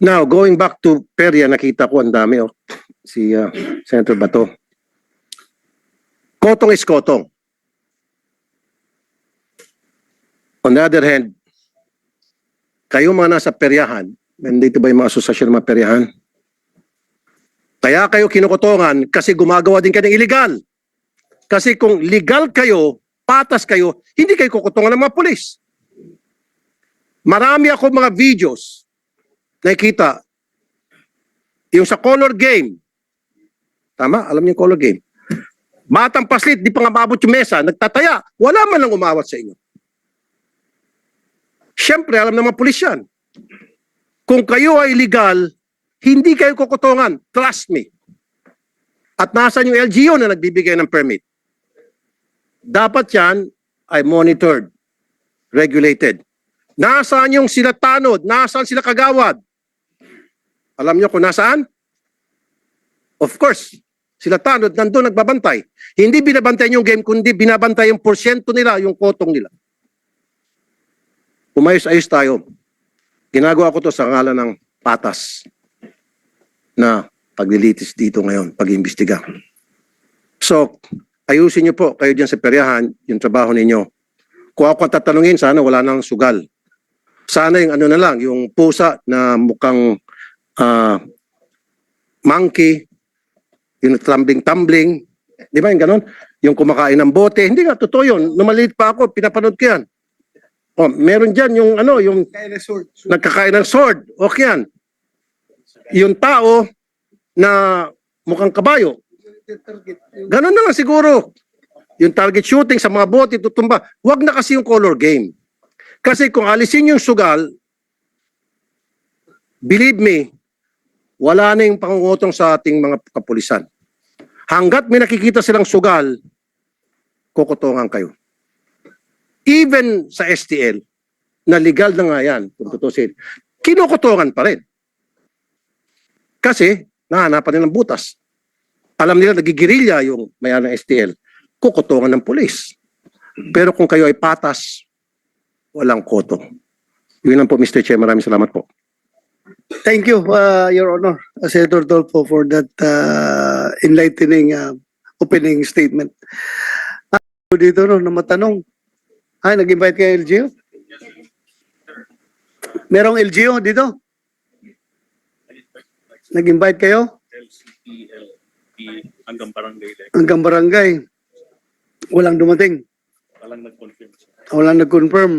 Now, going back to Peria, nakita ko ang dami, oh. Si uh, Senator Bato. Kotong is kotong. On the other hand, kayo mga nasa peryahan, nandito ba yung mga asosasyon ng mga peryahan? Kaya kayo kinukotongan kasi gumagawa din kayo ng illegal. Kasi kung legal kayo, patas kayo, hindi kayo kukutongan ng mga pulis. Marami ako mga videos nakikita yung sa color game. Tama? Alam niyo color game. Batang paslit, di pa nga maabot yung mesa, nagtataya. Wala man lang umawat sa inyo. Siyempre, alam mga pulis yan. Kung kayo ay legal, hindi kayo kukutongan. Trust me. At nasan yung LGU na nagbibigay ng permit? Dapat yan ay monitored, regulated. Nasaan yung sila tanod? Nasaan sila kagawad? Alam nyo kung nasaan? Of course, sila tanod nandun nagbabantay. Hindi binabantay yung game, kundi binabantay yung porsyento nila, yung kotong nila. Umayos-ayos tayo. Ginagawa ko to sa ngalan ng patas na paglilitis dito ngayon, pag-iimbestiga. So, ayusin nyo po kayo dyan sa peryahan, yung trabaho ninyo. Kung ako tatanungin, sana wala nang sugal. Sana yung ano na lang, yung pusa na mukhang ah, monkey, yung tumbling-tumbling, di ba yung ganon? Yung kumakain ng bote, hindi nga, totoo yun. Nung maliit pa ako, pinapanood ko yan. Oh, meron dyan yung ano, yung nagkakain ng sword. Okay yan. Yung tao na mukhang kabayo. Ganon na lang siguro. Yung target shooting sa mga bote, tutumba. Huwag na kasi yung color game. Kasi kung alisin yung sugal, believe me, wala na yung pangungutong sa ating mga kapulisan. Hanggat may nakikita silang sugal, kukutongan kayo. Even sa STL, na legal na nga yan, kung tutusin, kinukutongan pa rin. Kasi, nahanapan nila ng butas. Alam nila nagigirilya yung maya ng STL, kukutongan ng pulis. Pero kung kayo ay patas, walang koto. Yun lang po, Mr. Chair. Maraming salamat po. Thank you, uh, Your Honor, uh, Senator Dolfo, for that uh, enlightening uh, opening statement. Ako dito, no, na matanong. Ay, nag-invite kayo LGU? Merong LGU dito? Nag-invite kayo? Hanggang barangay. Hanggang barangay. Walang dumating. Walang nag-confirm. Walang nag-confirm.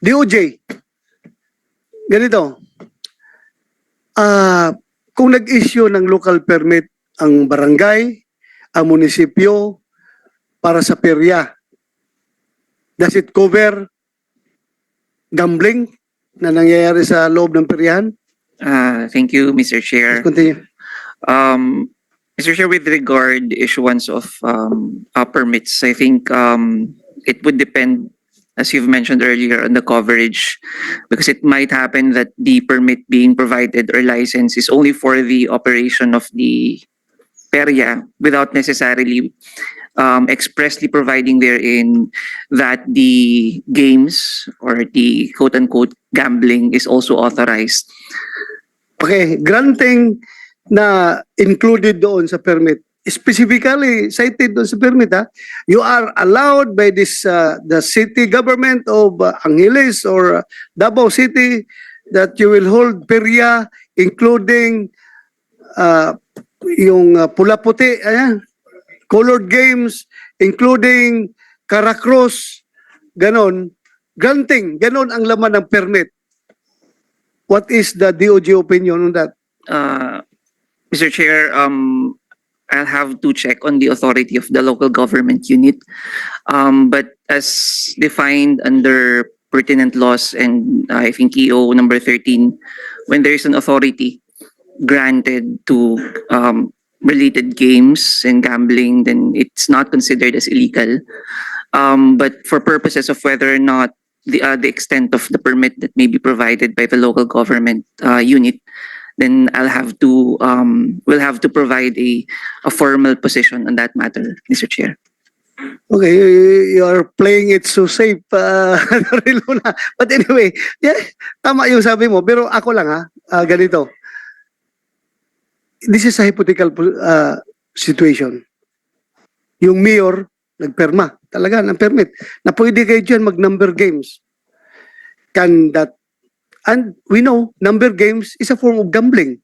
DOJ. Ganito. Ah, kung nag-issue ng local permit ang barangay, ang munisipyo para sa perya, does it cover gambling na nangyayari sa loob ng peryahan? Uh, thank you, Mr. Chair. Continue. Um, Mr. Chair, with regard issuance of um, uh, permits, I think um, it would depend, as you've mentioned earlier, on the coverage, because it might happen that the permit being provided or license is only for the operation of the perya without necessarily um, expressly providing therein that the games or the quote-unquote gambling is also authorized. Okay, granting na included doon sa permit, specifically cited doon sa permit, ha, you are allowed by this uh, the city government of uh, Angeles or uh, Davao City that you will hold perya including uh, yung uh, pula-puti, ayan, colored games, including karacross, ganon, granting, ganon ang laman ng permit. What is the DOJ opinion on that? Uh, Mr. Chair, um, I'll have to check on the authority of the local government unit. Um, but as defined under pertinent laws and uh, I think EO number 13, when there is an authority granted to um, related games and gambling, then it's not considered as illegal. Um, but for purposes of whether or not the, uh, the extent of the permit that may be provided by the local government uh, unit, then I'll have to, um, we'll have to provide a, a formal position on that matter, Mr. Chair. Okay, you, you are playing it so safe, uh, Rilo na. But anyway, yeah, tama yung sabi mo. Pero ako lang ha, ah, ganito. This is a hypothetical uh, situation. Yung mayor, nagperma. Talaga, ng permit. Na pwede kayo dyan mag-number games. Can that, and we know, number games is a form of gambling.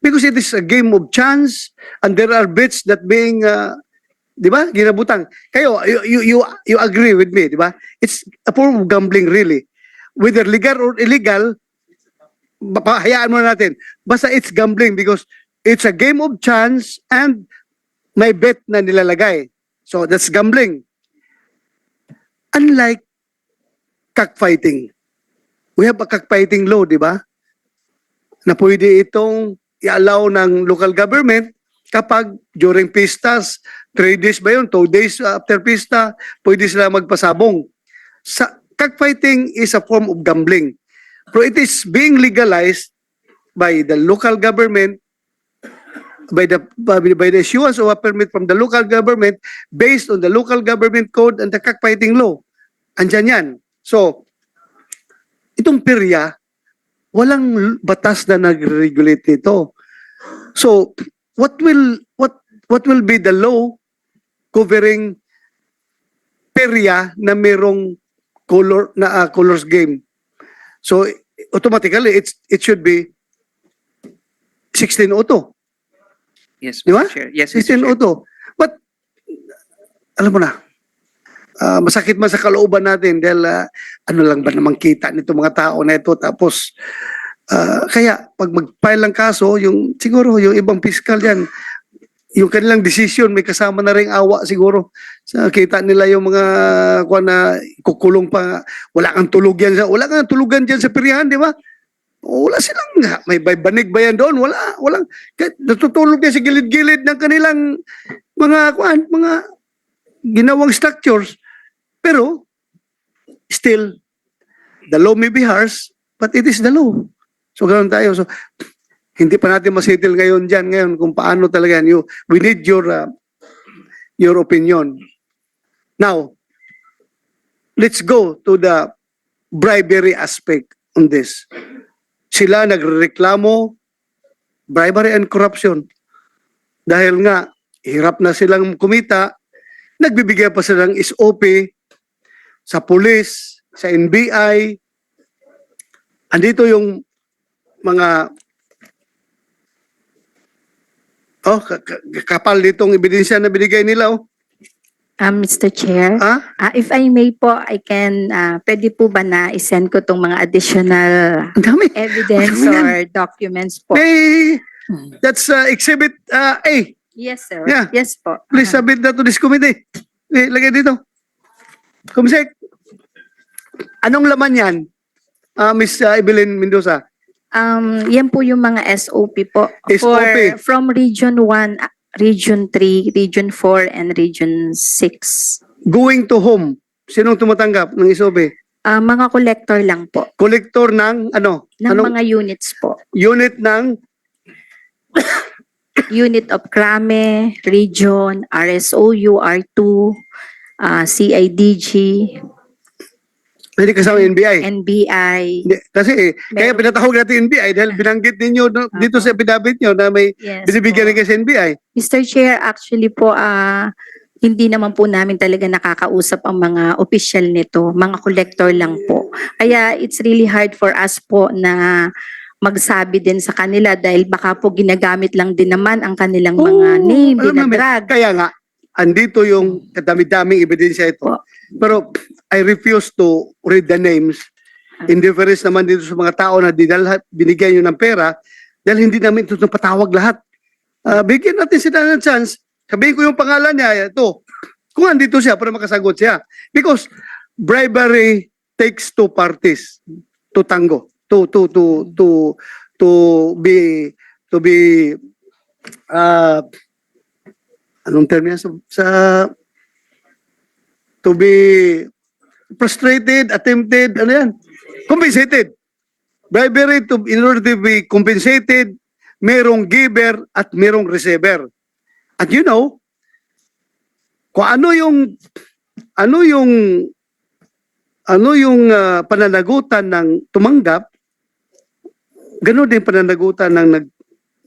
Because it is a game of chance and there are bets that being, uh, di ba, ginabutang. Kayo, you, you, you, agree with me, di ba? It's a form of gambling really. Whether legal or illegal, hayaan mo na natin. Basta it's gambling because it's a game of chance and may bet na nilalagay. So that's gambling. Unlike cockfighting. We have a cockfighting law, di ba? Na pwede itong i-allow ng local government kapag during pistas, three days ba yun, two days after pista, pwede sila magpasabong. Sa, cockfighting is a form of gambling. Pero it is being legalized by the local government by the by, the issuance of a permit from the local government based on the local government code and the cockfighting law. Andyan yan. So, itong perya, walang batas na nag-regulate nito. So, what will what what will be the law covering perya na merong color na ah, colors game? So, automatically it's it should be 16 auto. Yes, Di ba? Chair. Yes, Mr. System Chair. auto. But, alam mo na, ah, masakit man sa kalooban natin dahil ah, ano lang ba namang kita nito mga tao na ito. Tapos, ah, kaya pag mag-file ng kaso, yung, siguro yung ibang fiscal yan, yung kanilang decision, may kasama na rin awa siguro. Sa kita nila yung mga kuha na kukulong pa, wala kang tulog yan, sa, wala kang tulugan dyan sa pirihan, di ba? Wala silang, may banig ba yan doon? Wala, walang, natutulog yan sa gilid-gilid ng kanilang mga, kuan, mga ginawang structures. Pero, still, the law may be harsh, but it is the law. So, ganoon tayo. So, hindi pa natin masettle ngayon dyan, ngayon, kung paano talaga yan. You, we need your, uh, your opinion. Now, let's go to the bribery aspect on this. Sila nagreklamo bribery and corruption. Dahil nga, hirap na silang kumita, nagbibigay pa sila ng SOP sa pulis, sa NBI. Andito yung mga Oh, ka- ka- kapal ditong ebidensya na binigay nila oh. Um, Mr. Chair, Ha? ah, if I may po, I can, ah, pwede po ba na isend ko tong mga additional dami. evidence yan? or documents po? May, that's uh, exhibit uh, A. Yes, sir. Yeah. Yes po. Please Ah, submit that to this committee. Eh, lagay dito. Kumsek, anong laman yan? Ah, Miss uh, Evelyn Mendoza. Um, yan po yung mga SOP po. SOP. For, from Region 1, ah, Region 3, Region 4, and Region 6. Going to home. Sinong tumatanggap ng isobe? Ah, mga collector lang po. Collector ng ano? Ng Anong mga units po. unit ng Unit of Crame, Region, RSOU, R2, ah, CIDG, hindi kasama NBI? NBI. Hindi, kasi eh, kaya Meron- pinatawag natin NBI dahil binanggit ninyo no- dito sa epidabit nyo na may Yes binibigyan po. rin kasi NBI. Mr. Chair, actually po, ah, hindi naman po namin talaga nakakausap ang mga official nito, mga collector lang po. Kaya it's really hard for us po na magsabi din sa kanila dahil baka po ginagamit lang din naman ang kanilang mga Oo, name, alam namin. dinadrag. Kaya nga, andito yung kadami-daming ebidensya ito. Po. Pero I refuse to read the names. In difference naman dito sa mga tao na dinalhat, binigyan nyo ng pera dahil hindi namin ito patawag lahat. Ah, bigyan natin sila ng chance. Sabihin ko yung pangalan niya, ito. Kung andito siya para makasagot siya. Because bribery takes two parties to tango. To, to, to, to, to be, to be, ah, anong term yan sa, sa to be frustrated, attempted, ano yan? Compensated. Bribery to, in order to be compensated, merong giver at merong receiver. At you know, kung ano yung ano yung ano yung ah, pananagutan ng tumanggap, ganun din pananagutan ng nag,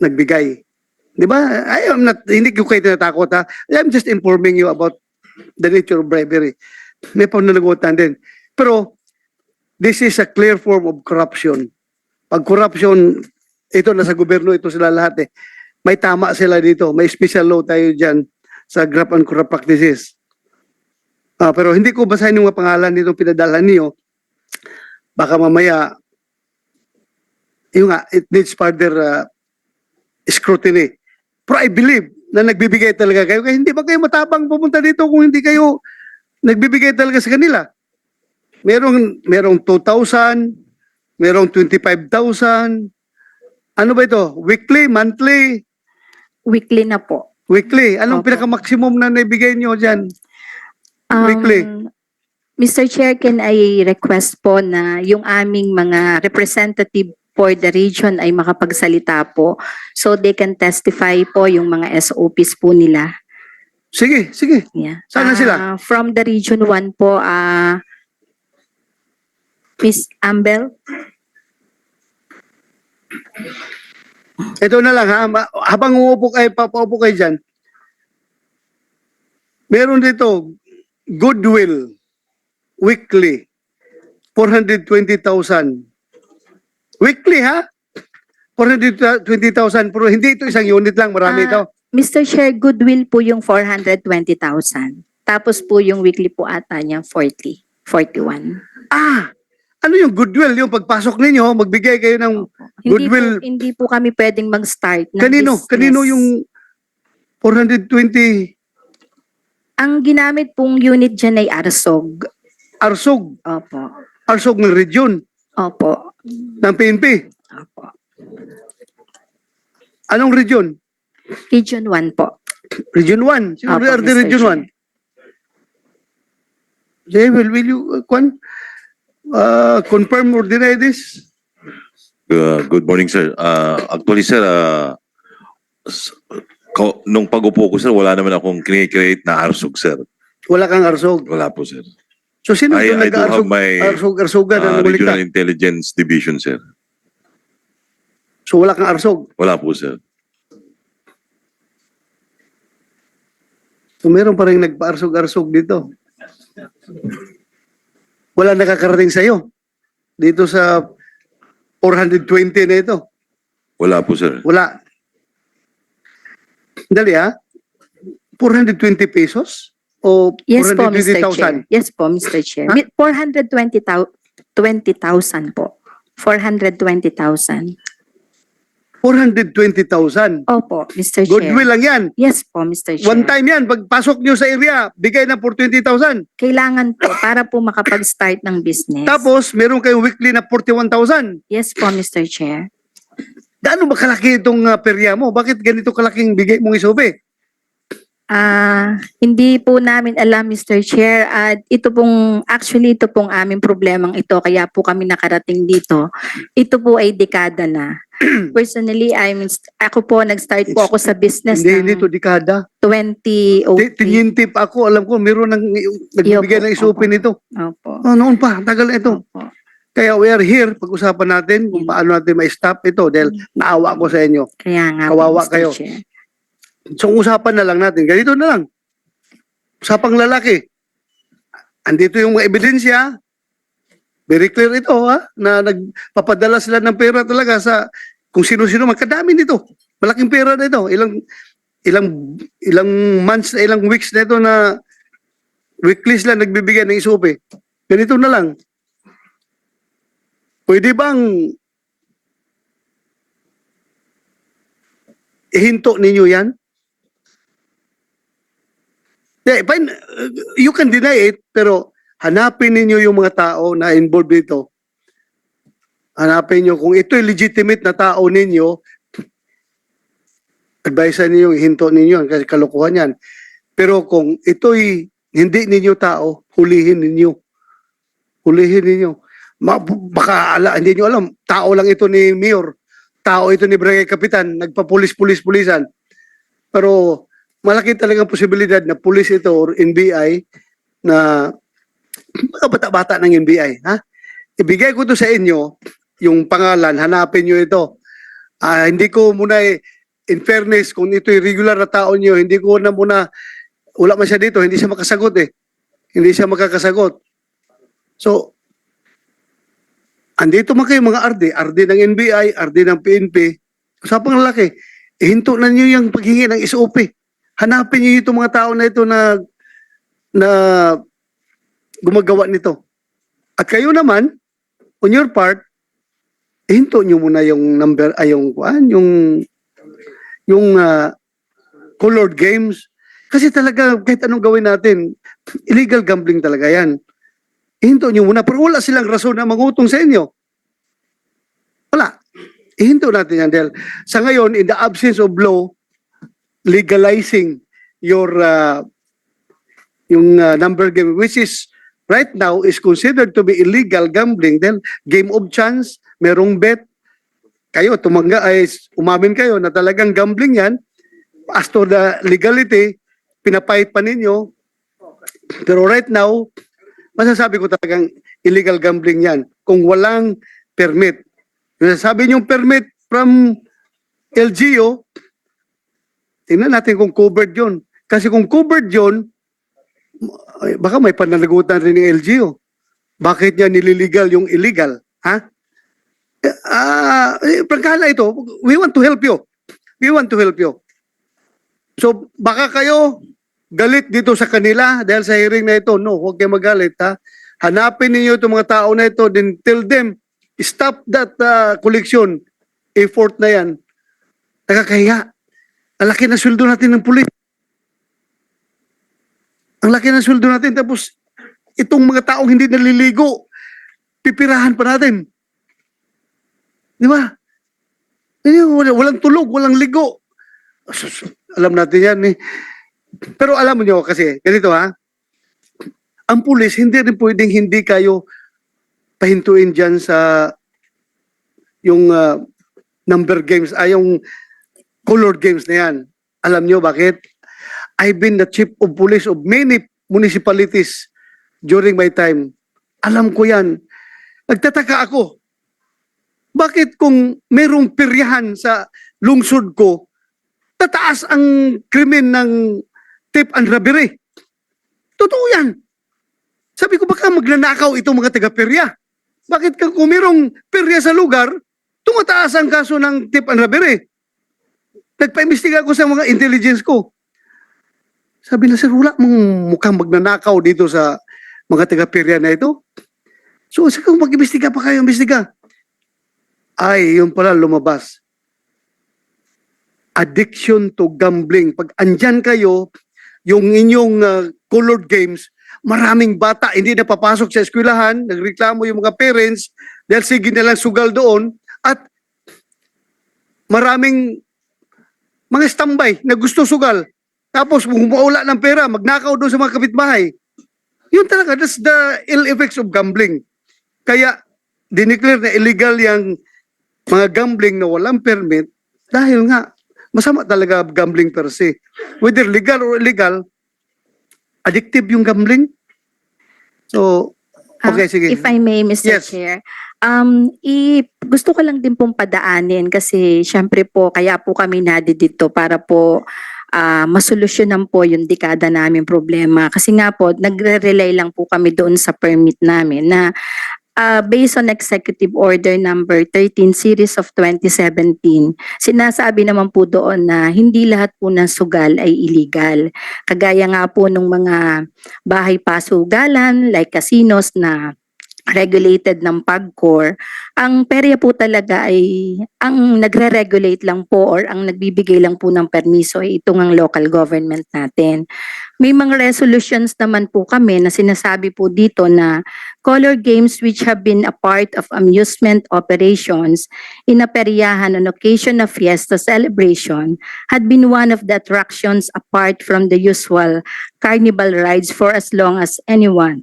nagbigay. Di ba? I am not, hindi ko kayo tinatakot ha. I'm just informing you about the nature of bribery. May pananagutan din. Pero, this is a clear form of corruption. Pag corruption, ito nasa gobyerno, ito sila lahat eh. May tama sila dito. May special law tayo dyan sa graft and corrupt practices. Ah, pero hindi ko basahin yung mga pangalan nito pinadala niyo. Baka mamaya, yung nga, it needs further uh, scrutiny. Pero I believe na nagbibigay talaga kayo. Kaya hindi ba kayo matapang pumunta dito kung hindi kayo nagbibigay talaga sa kanila? Merong, merong 2,000, merong 25,000. Ano ba ito? Weekly, monthly, Weekly na po. weekly. Anong Opo. pinaka-maximum na naibigay nyo dyan? Um, Weekly. Mr. Chair, can I request po na yung aming mga representative for the region ay makapagsalita po so they can testify po yung mga SOPs po nila. Sige, sige. Yeah. Sana Ah, sila? From the region 1 po, ah Miss Ambel? Ito na lang ha. Ma- Habang umuupo kayo, papaupo kayo dyan. Meron dito, goodwill, weekly, 420,000. Weekly ha? 420,000 pero hindi ito isang unit lang, marami Ah, ito. Mr. Chair, goodwill po yung 420,000. Tapos po yung weekly po ata niya 40, 41. Ah, ano yung goodwill? Yung pagpasok ninyo, magbigay kayo ng Hindi Goodwill. po, hindi po kami pwedeng mag-start ng kanino? business. Kanino yung 420 Ang ginamit pong unit dyan ay Arsog. arsog? Opo. Arsog ng region Opo. ng PNP. Opo. Anong region? Region 1 po. Region 1. Sino Opo, are the Mr. Region Chair. 1? Jay, will, will you, uh, uh, confirm or deny this? Uh, good morning, sir. Uh, actually, sir, uh, s- ko, nung pag-upo ko, sir, wala naman akong create na arsog, sir. Wala kang arsog. Wala po, sir. So, sino I, yung I do have nag-arsog? my Arsog-arsogan uh, ang Regional uh, Intelligence Division, sir. So, wala kang arsog. Wala po, sir. So, meron pa rin nagpa-arsog-arsog dito. Wala nakakarating sa'yo. Dito sa 420 na ito. Wala po, sir. Wala. Dali ha? 420 pesos? O Yes po, Mr. Chair. 420,000? Yes po, Mr. Chair. Ha? Mi- 420,000 20,000 po. 420,000. 420,000. Opo, Mr. Chair. Goodwill lang yan. Yes po, Mr. Chair. One time yan. Pagpasok nyo sa area, bigay ng 420,000. Kailangan po para po makapag-start ng business. Tapos, meron kayong weekly na 41,000. Yes po, Mr. Chair. Gaano ba kalaki itong uh, perya mo? Bakit ganito kalaking bigay mong isube? Ah, hindi po namin alam Mr. Chair at ito pong actually ito pong aming problemang ito kaya po kami nakarating dito. Ito po ay dekada na. Personally, I'm ako po nag-start po ako sa business Hindi, ng hindi to dekada. 2003. Ti- Tinyintip ako, alam ko, meron nang nagbibigay Iyo po, ng isupe opo. nito. Opo. Oh, noon pa, tagal na ito. Opo. Kaya we are here, pag-usapan natin kung paano natin ma-stop ito dahil naawa ko sa inyo. Kaya nga Kawawa Mr. kayo. Chair. So, usapan na lang natin. Ganito na lang. Usapang lalaki. Andito yung mga ebidensya. Very clear ito, ha? Na nagpapadala sila ng pera talaga sa kung sino-sino. Magkadami nito. Malaking pera na ito. Ilang, ilang, ilang months na ilang weeks na ito na weekly sila nagbibigay ng isupe. Ganito na lang. Pwede bang ihinto ninyo yan? Yeah. Uh, You can deny it, pero hanapin ninyo yung mga tao na involved dito. Hanapin nyo kung ito legitimate na tao ninyo, advise ninyo, hinto ninyo kasi kalokohan yan. Pero kung ito'y hindi ninyo tao, hulihin ninyo. Hulihin ninyo. Ma- baka ala, hindi nyo alam, tao lang ito ni Mayor. Tao ito ni Barangay Kapitan, nagpapulis-pulis-pulisan. Pero malaki talagang posibilidad na pulis ito or NBI na mga bata-bata ng NBI. Ha? Ibigay ko to sa inyo, yung pangalan, hanapin nyo ito. Ah, hindi ko muna, eh, in fairness, kung ito'y regular na tao nyo, hindi ko na muna, wala man siya dito, hindi siya makasagot eh. Hindi siya makakasagot. So, andito man kayo mga RD, RD ng NBI, RD ng PNP, usapang lalaki, eh, hinto na nyo yung paghingi ng SOP. Hanapin nyo itong mga tao na ito na na gumagawa nito. At kayo naman, on your part, hinto nyo muna yung number, ay yung, kuan, yung, yung ah, colored games. Kasi talaga, kahit anong gawin natin, illegal gambling talaga yan. Ihinto nyo muna, pero wala silang rason na mangutong sa inyo. Wala. Ihinto natin yan dahil sa ngayon, in the absence of law, legalizing your uh, yung uh, number game, which is right now is considered to be illegal gambling. Then game of chance, merong bet. Kayo, tumangga, ay umamin kayo na talagang gambling yan. As to the legality, pinapahit pa ninyo. Pero right now, masasabi ko talagang illegal gambling yan. Kung walang permit. Sabi niyong permit from LGU, tingnan natin kung covered yun. Kasi kung covered ay, baka may pananagutan rin ng LGU. Bakit niya nililigal yung illegal? Ha? Ah, eh, prangkala ito, we want to help you. We want to help you. So, baka kayo galit dito sa kanila dahil sa hearing na ito. No, huwag kayo magalit, ha? Hanapin ninyo itong mga tao na ito, then tell them, stop that uh, collection effort na yan. Nakakahiya. Ang laki na sweldo natin ng pulis. Ang laki ng sweldo natin, tapos itong mga taong hindi naliligo, pipirahan pa natin. Di ba? Eh, wala- Walang tulog, walang ligo. Alam natin yan eh. Pero alam mo nyo kasi, ganito ha, ang pulis, hindi rin pwedeng hindi kayo pahintuin dyan sa yung ah, number games, ay yung colored games na yan. Alam nyo bakit? I've been the chief of police of many municipalities during my time. Alam ko yan. Nagtataka ako. Bakit kung merong piryahan sa lungsod ko, tataas ang krimen ng tip and robbery? Totoo yan. Sabi ko, baka magnanakaw itong mga taga-perya. Bakit kung merong perya sa lugar, tumataas ang kaso ng tip and robbery? Nagpa-imbestiga ako sa mga intelligence ko. Sabi na, sir, wala mong mukhang magnanakaw dito sa mga taga-perya na ito. So, kung mag-imbestiga pa kayo, imbestiga. Ay, yun pala lumabas. Addiction to gambling. Pag andyan kayo, yung inyong uh, colored games, maraming bata hindi na papasok sa eskwelahan, nagreklamo yung mga parents dahil sige na lang sugal doon at maraming mga standby na gusto sugal. Tapos kung mawala ng pera, magnakaw doon sa mga kapitbahay. Yun talaga, that's the ill effects of gambling. Kaya, dineclare na illegal yung mga gambling na walang permit dahil nga, masama talaga gambling per se. Whether legal or illegal, addictive yung gambling. So, okay, Ah, sige. If I may, Mr. Yes. Chair. Um, i gusto ko lang din pong padaanin kasi syempre po kaya po kami nadi dito para po ah, masolusyonan po yung dekada namin problema. Kasi nga po, nagre-rely lang po kami doon sa permit namin na ah, based on Executive Order number 13 series of 2017, sinasabi naman po doon na hindi lahat po ng sugal ay illegal. Kagaya nga po ng mga bahay pasugalan like casinos na regulated ng PAGCOR, ang perya po talaga ay ang nagre-regulate lang po or ang nagbibigay lang po ng permiso ay itong ang local government natin. May mga resolutions naman po kami na sinasabi po dito na color games which have been a part of amusement operations in a peryahan on occasion of fiesta celebration had been one of the attractions apart from the usual carnival rides for as long as anyone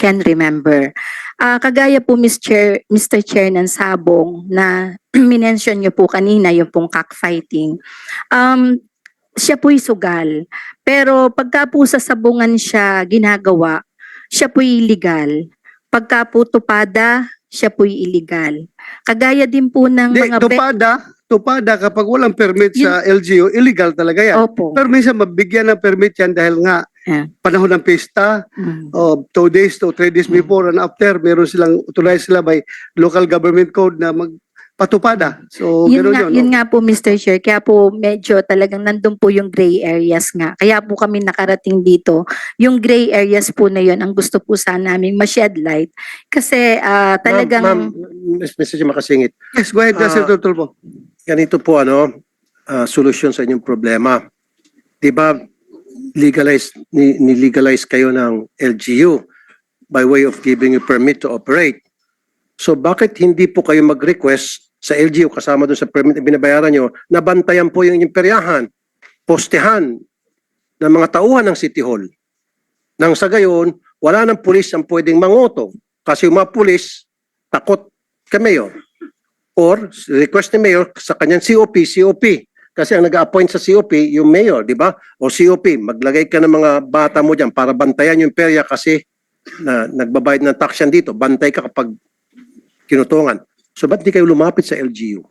can remember. Ah, kagaya po Mr. Chair, Mr. Chair ng Sabong na minention niyo po kanina yung pong cockfighting. Um, siya po'y sugal. Pero pagka po sa sabungan siya ginagawa, siya po'y legal. Pagka po tupada, siya po'y illegal. Kagaya din po ng Di, mga... tupada, tupada kapag walang permit sa LGU, illegal talaga yan. Opo. Pero minsan mabigyan ng permit yan dahil nga Yeah. panahon ng pista, Mm. o two days to three days before and after, meron silang, authorized sila by local government code na magpatupada. So, Yun nga, yun. yun no? nga po Mr. Chair, kaya po medyo talagang nandun po yung gray areas nga. Kaya po kami nakarating dito. Yung gray areas po na yun, ang gusto po sana namin ma-shed light. Kasi ah, talagang... Ma'am, ma'am, Mr. Chair, makasingit. Yes, go ahead, Ah, Senator Tulfo. ganito po ano, ah, solusyon sa inyong problema. 'Di ba legalize ni, ni-legalize kayo ng LGU by way of giving you permit to operate. So bakit hindi po kayo mag-request sa LGU kasama doon sa permit na binabayaran nyo na bantayan po yung inyong peryahan, postehan ng mga tauhan ng City Hall. Nang sa gayon, wala nang pulis ang pwedeng mangoto kasi yung mga pulis takot kay Mayor or request ni Mayor sa kanyang COP, COP. Kasi ang nag-appoint sa COP, yung Mayor, di ba? O COP, maglagay ka ng mga bata mo dyan para bantayan yung perya kasi na nagbabayad ng tax yan dito. Bantay ka kapag kinutungan. So ba't di kayo lumapit sa LGU?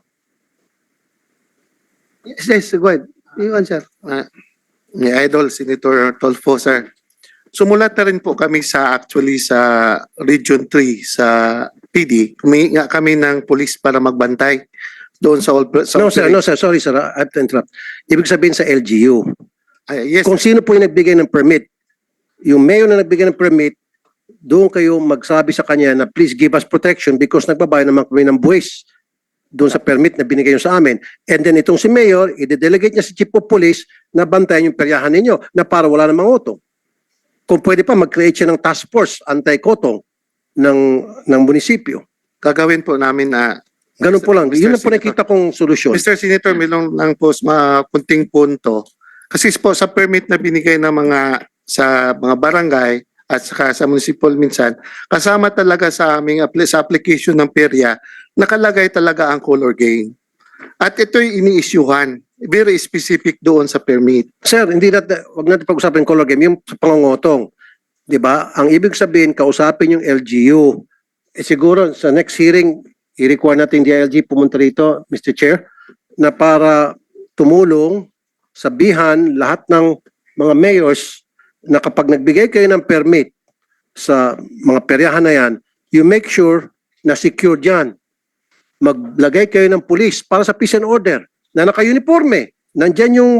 Yes, yes, go ahead. You answer. Ni Idol Senator Tolfo sir. Sumulat na rin po kami sa actually sa Region 3 sa PD. Humingi nga kami ng police para magbantay doon sa all sa No sir, no sir, sorry sir, I have to interrupt. Ibig sabihin sa LGU, Ay, yes, kung sino po yung nagbigay ng permit, yung mayor na nagbigay ng permit, doon kayo magsabi sa kanya na please give us protection because nagbabayad naman kami ng buwis doon sa permit na binigay nyo sa amin. And then itong si mayor, i-delegate niya si chief of police na bantayan yung peryahan ninyo na para wala namang auto. Kung pwede pa, mag-create siya ng task force anti-kotong ng, ng munisipyo. gagawin po namin na Ganun po lang. Mr. Yun lang po Senator. nakita kong solusyon. Mr. Senator, may lang, lang po mga kunting punto. Kasi po sa permit na binigay ng mga sa mga barangay at saka sa municipal minsan, kasama talaga sa aming appli- sa application ng perya, nakalagay talaga ang color game. At ito'y ini-issuehan. Very specific doon sa permit. Sir, hindi natin, wag natin pag-usapan yung color game, yung sa pangungotong. 'Di ba? Ang ibig sabihin, kausapin yung LGU. Eh siguro sa next hearing, i-require natin DILG pumunta rito, Mr. Chair, na para tumulong, sabihan lahat ng mga mayors na kapag nagbigay kayo ng permit sa mga peryahan na yan, you make sure na secured yan. Maglagay kayo ng police para sa peace and order na naka-uniforme. Nandyan yung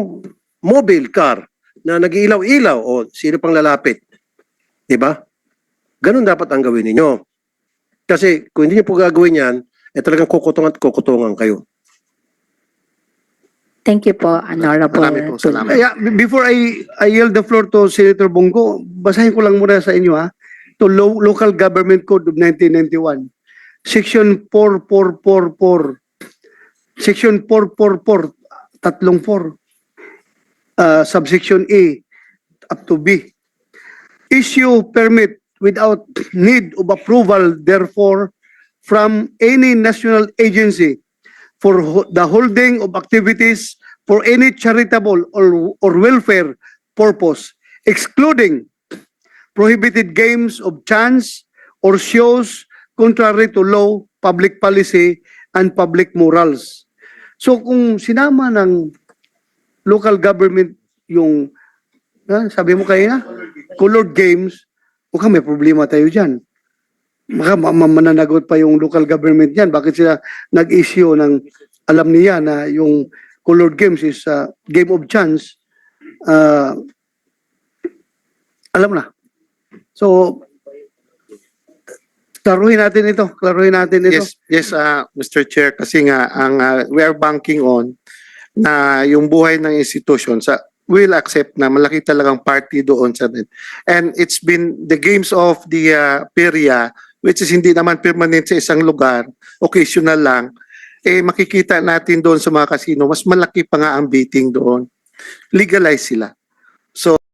mobile car na nag-iilaw-ilaw o sino pang lalapit. Diba? Ganun dapat ang gawin ninyo. Kasi kung hindi nyo po gagawin yan, eh talagang kukutungan at kukutungan kayo. Thank you po, Honorable. Marami pong salamat. Yeah, b- before I, I yield the floor to Senator Bongo, basahin ko lang muna sa inyo ha. To Lo- Local Government Code of 1991. Section 4444. Section 444, tatlong 4. Uh, subsection A up to B. Issue permit without need of approval therefore from any national agency for the holding of activities for any charitable or, or welfare purpose, excluding prohibited games of chance or shows contrary to law, public policy, and public morals. So kung sinama ng local government yung, ah, sabi mo kayo na, colored games, mukhang may problema tayo dyan. Ma- mananagot pa yung local government yan. Bakit sila nag-issue ng alam niya na yung colored games is uh, game of chance, uh, alam na. So, klaruhin natin ito. Klaruhin natin ito. Yes, yes, uh, Mr. Chair, kasi nga ang uh, we are banking on na yung buhay ng institution sa will accept na malaki talagang party doon sa and it's been the games of the uh, Peria which is hindi naman permanent sa isang lugar, occasional lang, eh makikita natin doon sa mga casino, mas malaki pa nga ang bidding doon. Legalize sila.